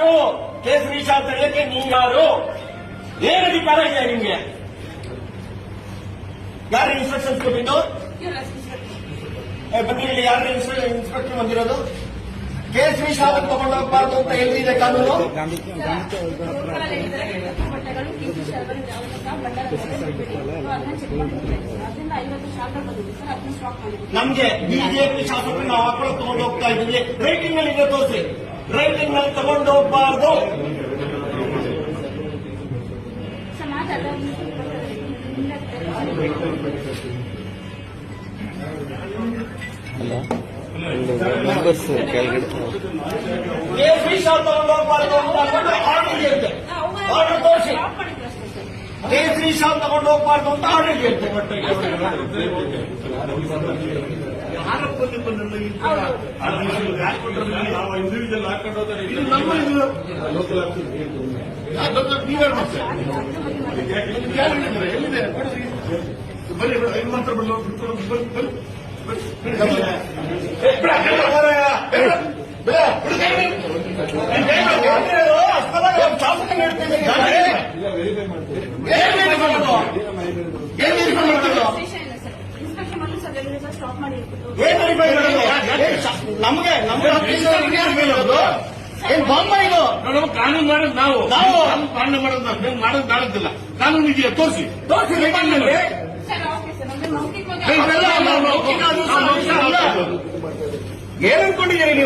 ಯಾರು ಕೇಸರಿ ಶಾಪ್ ಹೇಳಕ್ಕೆ ನೀನ್ ಯಾರು ಏನ್ ಅಧಿಕಾರ ಇದೆ ನಿಮ್ಗೆ? ಯಾರು ಇನ್ಸ್ಪೆಕ್ಷನ್ ಕೊಟ್ಟಿದ್ದು? ಬಂದಿರಲಿ ಯಾರು ಇನ್ಸ್ಪೆಕ್ಟರ್ ಬಂದಿರೋದು? ಕೇಸರಿ ಶಾಪ್ ತಗೊಂಡು ಹೋಗ್ಬಾರ್ದು ಅಂತ ಎಲ್ಲಿದೆ ಕಾನೂನು. ನಮ್ಗೆ ಬಿಜೆಪಿ ಶಾಸಕರು ನಾವು ಹಾಕೊಳ್ಳೋ ತಗೊಂಡು ಹೋಗ್ತಾ ಇದ್ದೀವಿ. ರೇಟಿಂಗ್ ಅಲ್ಲಿ ತೋರಿಸಿ. ರೈಟಿಂಗ್ನಲ್ಲಿ ತಗೊಂಡು ಹೋಗ್ಬಾರ್ದು ಸಮಾಜ ಮೆಂಬರ್ಸ್ ಕೆಳಗಡೆ ಕೇಸರಿ ಶಾಪ್ ತಗೊಂಡು ಹೋಗ್ಬಾರ್ದು ಅಂತ ಅಂದ್ಬಿಟ್ಟು ಆರ್ಡರ್ ಇದೆಯಂತೆ ಆರ್ಡರ್ ತೋರಿಸಿ ಸ್ಟಾಪ್ ಮಾಡಿದ್ವಿ ಅಷ್ಟೇ ಶಾಪ್ ತಗೊಂಡು ಹೋಗ್ಬಾರ್ದು ಅಂತ ಆರ್ಡರ್ ಇದು ಬರೀ ಐದು ಮಾತ್ರ ಸ್ಟಾಪ್ ಮಾಡಿ ನಮಗೆ ನಮಗೆ ಏನ್ ಬಾಂಬ ಇದು ನಾವು ಕಾನೂನು ಮಾಡೋದು ನಾವು ನಾವು. ಕಾನೂನು ಮಾಡೋದು ನಾವು ನೀವು ಮಾಡೋದು ಮಾಡೋದಿಲ್ಲ ಕಾನೂನು ಇದೆಯಾ ತೋರಿಸಿ ತೋರಿಸಿ ಮೌಖಿಕವಾಗಿ ಇವೆಲ್ಲ ನಾವು ಸಾಮಾಜಿಕ ಅಲ್ಲ. ಏನ್ ಅನ್ಕೊಂಡಿದ್ದೀರಿ.